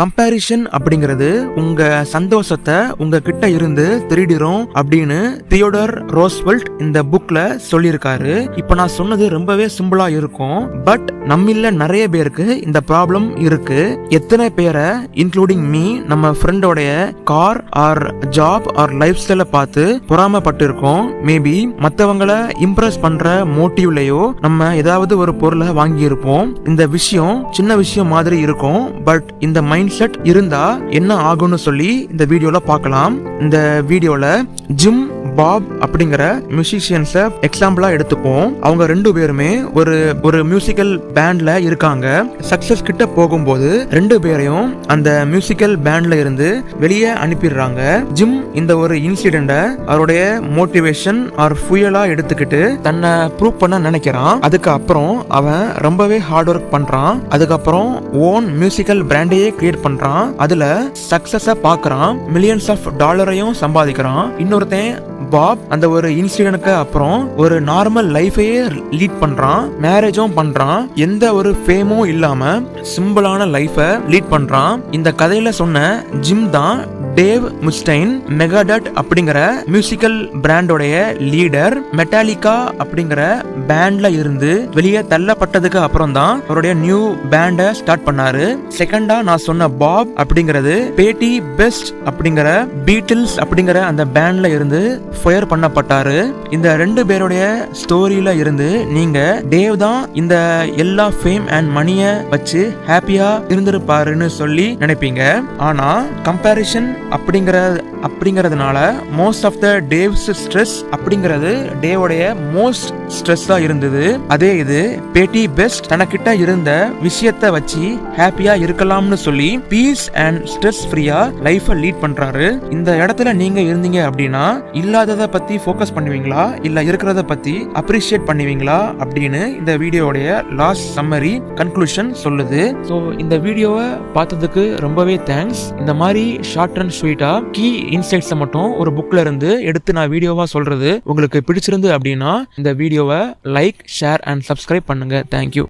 Comparison அப்படிங்கிறது உங்க சந்தோஷத்தை உங்க கிட்ட இருந்து திருடிரும் அப்படின்னு தியோடர் ரோஸ்வெல்ட் இந்த புக்ல சொல்லியிருக்காரு. இப்ப நான் சொன்னது ரொம்பவே சிம்பிளா இருக்கும். பட் நம்மில்ல நிறைய பேருக்கு இந்த ப்ராப்ளம் இருக்கு. எத்தனை பேரை இன்க்ளூடிங் மீ நம்ம ஃப்ரெண்டோடைய car or job or life ஸ்டைல பார்த்து பொறாமப்பட்டு இருக்கோம் மேபி மற்றவங்கள இம்ப்ரெஸ் பண்ற மோட்டிவ்லயோ நம்ம ஏதாவது ஒரு பொருளை வாங்கி இருப்போம் இந்த விஷயம் சின்ன விஷயம் மாதிரி இருக்கும். பட் இந்த மைண்ட் செட் இருந்தா என்ன ஆகும்னு சொல்லி இந்த வீடியோல பார்க்கலாம். இந்த வீடியோல ஜிம் பாப் அப்படிங்கிற மியூசிஷியன்ஸை எக்ஸாம்பிளா எடுத்துப்போம். அவங்க ரெண்டு பேருமே ஒரு ஒரு மியூசிக்கல் பேண்ட்ல இருக்காங்க. சக்சஸ் கிட்ட போகும்போது ரெண்டு பேரையும் அந்த மியூசிக்கல் பேண்ட்ல இருந்து வெளியே அனுப்பிடுறாங்க. ஜிம் இந்த ஒரு இன்சிடென்ட அவருடைய மோட்டிவேஷன் ஆர் ஃபுயலா எடுத்துக்கிட்டு தன்னை ப்ரூவ் பண்ண நினைக்கிறான். அதுக்கு அப்புறம் அவன் ரொம்பவே ஹார்ட் ஒர்க் பண்றான். அதுக்கப்புறம் ஓன் மியூசிக்கல் பிராண்டையே கிரியேட் பண்றான் அதுல சக்சஸ பாக்குறான் மில்லியன்ஸ் ஆஃப் டாலரையும் சம்பாதிக்கிறான். இன்னொருத்தன் பாப் அந்த ஒரு இன்சிடென்ட்க்கு அப்புறம் ஒரு நார்மல் லைஃபையே லீட் பண்றான் மேரேஜும் பண்றான் எந்த ஒரு ஃபேமும் இல்லாம சிம்பிளான லைஃபை லீட் பண்றான். இந்த கதையில சொன்ன ஜிம் தான் டேவ் முஸ்டைன் மெகாடட் அப்படிங்கிற மியூசிக்கல் பிராண்டோடைய லீடர் மெட்டாலிகா அப்படிங்கிற பேண்ட்ல இருந்து வெளியே தள்ளப்பட்டதுக்கு அப்புறம் தான் அவருடைய நியூ பேண்டை ஸ்டார்ட் பண்ணாரு. செகண்டா நான் சொன்ன பாப் அப்படிங்கிறது பேட்டி பெஸ்ட் அப்படிங்கிற பீட்டில்ஸ் அப்படிங்கிற அந்த பேண்ட்ல இருந்து ஃபயர் பண்ணப்பட்டாரு. இந்த ரெண்டு பேருடைய ஸ்டோரியில இருந்து நீங்க டேவ் தான் இந்த எல்லா ஃபேம் அண்ட் மணியை வச்சு ஹாப்பியா இருந்திருப்பாருன்னு சொல்லி நினைப்பீங்க. ஆனா கம்பேரிஷன் அப்படிங்கிற அப்படிங்கிறதுனால most of the Dave's stress அப்படிங்கிறது டேவோடைய மோஸ்ட் ஸ்ட்ரெஸ்ஸா இருந்தது. அதே இது பேட்டி பெஸ்ட் தனக்கிட்ட இருந்த விஷயத்த வச்சு ஹாப்பியா இருக்கலாம்னு சொல்லி பீஸ் அண்ட் ஸ்ட்ரெஸ் ஃப்ரீயா லைஃபை லீட் பண்றாரு. இந்த இடத்துல நீங்க இருந்தீங்க அப்படின்னா இல்லாதத பத்தி ஃபோக்கஸ் பண்ணுவீங்களா? இல்ல இருக்கிறத பத்தி அப்ரிஷியேட் பண்ணுவீங்களா? அப்படின்னு இந்த வீடியோடைய லாஸ்ட் சம்மரி கன்க்ளூஷன் சொல்லுது. ஸோ இந்த வீடியோவை பார்த்ததுக்கு ரொம்பவே தேங்க்ஸ் இந்த மாதிரி ஷார்ட் அண்ட் ஸ்வீட்டா கீ இன்சைட்ஸை மட்டும் ஒரு புக்ல இருந்து எடுத்து நான் வீடியோவா சொல்றது உங்களுக்கு பிடிச்சிருந்து அப்படின்னா இந்த வீடியோவை லைக் ஷேர் அண்ட் சப்ஸ்கிரைப் பண்ணுங்க. Thank you